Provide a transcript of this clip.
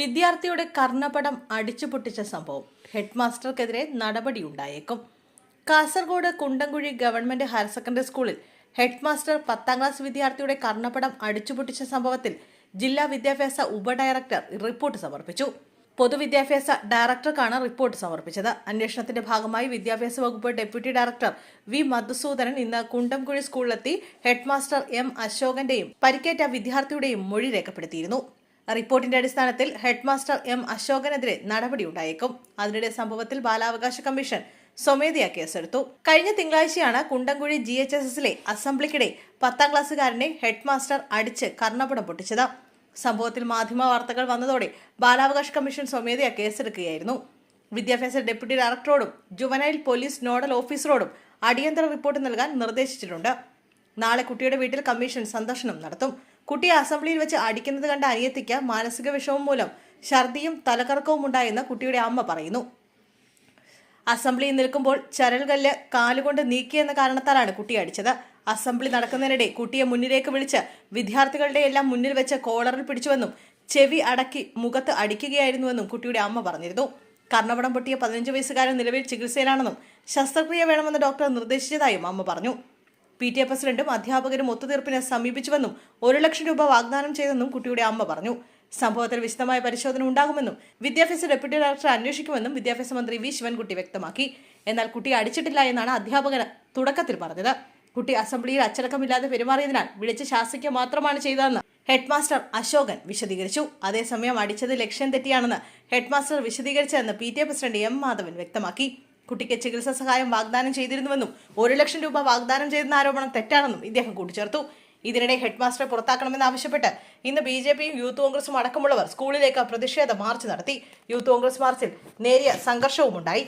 വിദ്യാർത്ഥിയുടെ കർണപടം അടിച്ചു പൊട്ടിച്ച സംഭവം ഹെഡ് മാസ്റ്റർക്കെതിരെ നടപടിയുണ്ടായേക്കും. Kasaragod Kundamkuzhi government higher secondary സ്കൂളിൽ ഹെഡ് മാസ്റ്റർ പത്താം ക്ലാസ് വിദ്യാർത്ഥിയുടെ കർണപടം അടിച്ചു പൊട്ടിച്ച സംഭവത്തിൽ ജില്ലാ വിദ്യാഭ്യാസ ഉപഡയറക്ടർ റിപ്പോർട്ട് സമർപ്പിച്ചു. പൊതുവിദ്യാഭ്യാസ ഡയറക്ടർക്കാണ് റിപ്പോർട്ട് സമർപ്പിച്ചത്. അന്വേഷണത്തിന്റെ ഭാഗമായി വിദ്യാഭ്യാസ വകുപ്പ് ഡെപ്യൂട്ടി ഡയറക്ടർ വി മധുസൂദനൻ ഇന്ന് കുണ്ടംകുഴി സ്കൂളിലെത്തി ഹെഡ് മാസ്റ്റർ എം അശോകന്റെയും പരിക്കേറ്റ വിദ്യാർത്ഥിയുടെയും മൊഴി രേഖപ്പെടുത്തിയിരുന്നു. റിപ്പോർട്ടിന്റെ അടിസ്ഥാനത്തിൽ ഹെഡ്മാസ്റ്റർ എം അശോകനെതിരെ നടപടി നടപടിയുണ്ടായേക്കും അതിനിടെ സംഭവത്തിൽ ബാലാവകാശ കമ്മീഷൻ സ്വമേധയാ കേസെടുത്തു. കഴിഞ്ഞ തിങ്കളാഴ്ചയാണ് കുണ്ടംകുഴി ജി എച്ച് എസ് എസിലെ അസംബ്ലിക്കിടെ പത്താം ക്ലാസ്സുകാരനെ ഹെഡ്മാസ്റ്റർ അടിച്ച് കർണപടം പൊട്ടിച്ചത്. സംഭവത്തിൽ മാധ്യമ വാർത്തകൾ വന്നതോടെ ബാലാവകാശ കമ്മീഷൻ സ്വമേധയാ കേസെടുക്കുകയായിരുന്നു. വിദ്യാഭ്യാസ ഡെപ്യൂട്ടി ഡയറക്ടറോടും ജുവനൈൽ പോലീസ് നോഡൽ ഓഫീസറോടും അടിയന്തര റിപ്പോർട്ട് നൽകാൻ നിർദ്ദേശിച്ചിട്ടുണ്ട്. നാളെ കുട്ടിയുടെ വീട്ടിൽ കമ്മീഷൻ സന്ദർശനം നടത്തും. കുട്ടിയെ അസംബ്ലിയിൽ വെച്ച് അടിക്കുന്നത് കണ്ട അനിയത്തിക്ക് മാനസിക വിഷമം മൂലം ഛർദിയും തലകറക്കവും ഉണ്ടായെന്ന് കുട്ടിയുടെ അമ്മ പറയുന്നു. അസംബ്ലിയിൽ നിൽക്കുമ്പോൾ ചരൽകല്ല് കാലുകൊണ്ട് നീക്കിയെന്ന കാരണത്താലാണ് കുട്ടി അടിച്ചത്. അസംബ്ലി നടക്കുന്നതിനിടെ കുട്ടിയെ മുന്നിലേക്ക് വിളിച്ച് വിദ്യാർത്ഥികളുടെ എല്ലാം മുന്നിൽ വെച്ച് കോളറിൽ പിടിച്ചുവെന്നും ചെവി അടക്കി മുഖത്ത് അടിക്കുകയായിരുന്നുവെന്നും കുട്ടിയുടെ അമ്മ പറഞ്ഞിരുന്നു. കർണപടം പൊട്ടിയ പതിനഞ്ച് വയസ്സുകാരൻ നിലവിൽ ചികിത്സയിലാണെന്നും ശസ്ത്രക്രിയ വേണമെന്ന് ഡോക്ടർ നിർദ്ദേശിച്ചതായും അമ്മ പറഞ്ഞു. പി ടി എ പ്രസിഡന്റും അധ്യാപകരും ഒത്തുതീർപ്പിന് സമീപിച്ചുവെന്നും ഒരു ലക്ഷം രൂപ വാഗ്ദാനം ചെയ്തെന്നും കുട്ടിയുടെ അമ്മ പറഞ്ഞു. സംഭവത്തിൽ വിശദമായ പരിശോധന ഉണ്ടാകുമെന്നും വിദ്യാഭ്യാസ ഡെപ്യൂട്ടി ഡയറക്ടർ അന്വേഷിക്കുമെന്നും വിദ്യാഭ്യാസ മന്ത്രി വി. ശിവൻകുട്ടി വ്യക്തമാക്കി. എന്നാൽ കുട്ടിയെ അടിച്ചിട്ടില്ല എന്നാണ് അധ്യാപകൻ തുടക്കത്തിൽ പറഞ്ഞത്. കുട്ടി അസംബ്ലിയിൽ അച്ചടക്കമില്ലാതെ പെരുമാറിയതിനാൽ വിളിച്ച് ശാസിക്കുക മാത്രമാണ് ചെയ്തതെന്ന് ഹെഡ്മാസ്റ്റർ അശോകൻ വിശദീകരിച്ചു. അതേസമയം അടിച്ചത് ലക്ഷ്യം തെറ്റിയാണെന്ന് headmaster വിശദീകരിച്ചതെന്ന് P T A president M Madhavan വ്യക്തമാക്കി. കുട്ടിക്ക് ചികിത്സാ സഹായം വാഗ്ദാനം ചെയ്തിരുന്നുവെന്നും ഒരു ലക്ഷം രൂപ വാഗ്ദാനം ചെയ്തെന്ന ആരോപണം തെറ്റാണെന്നും ഇദ്ദേഹം കൂട്ടിച്ചേർത്തു. ഇതിനിടെ ഹെഡ്മാസ്റ്ററെ പുറത്താക്കണമെന്നാവശ്യപ്പെട്ട് ഇന്ന് ബി ജെ പിയും യൂത്ത് കോൺഗ്രസും അടക്കമുള്ളവർ സ്കൂളിലേക്ക് പ്രതിഷേധ മാർച്ച് നടത്തി. യൂത്ത് കോൺഗ്രസ് മാർച്ചിൽ നേരിയ സംഘർഷവുമുണ്ടായി.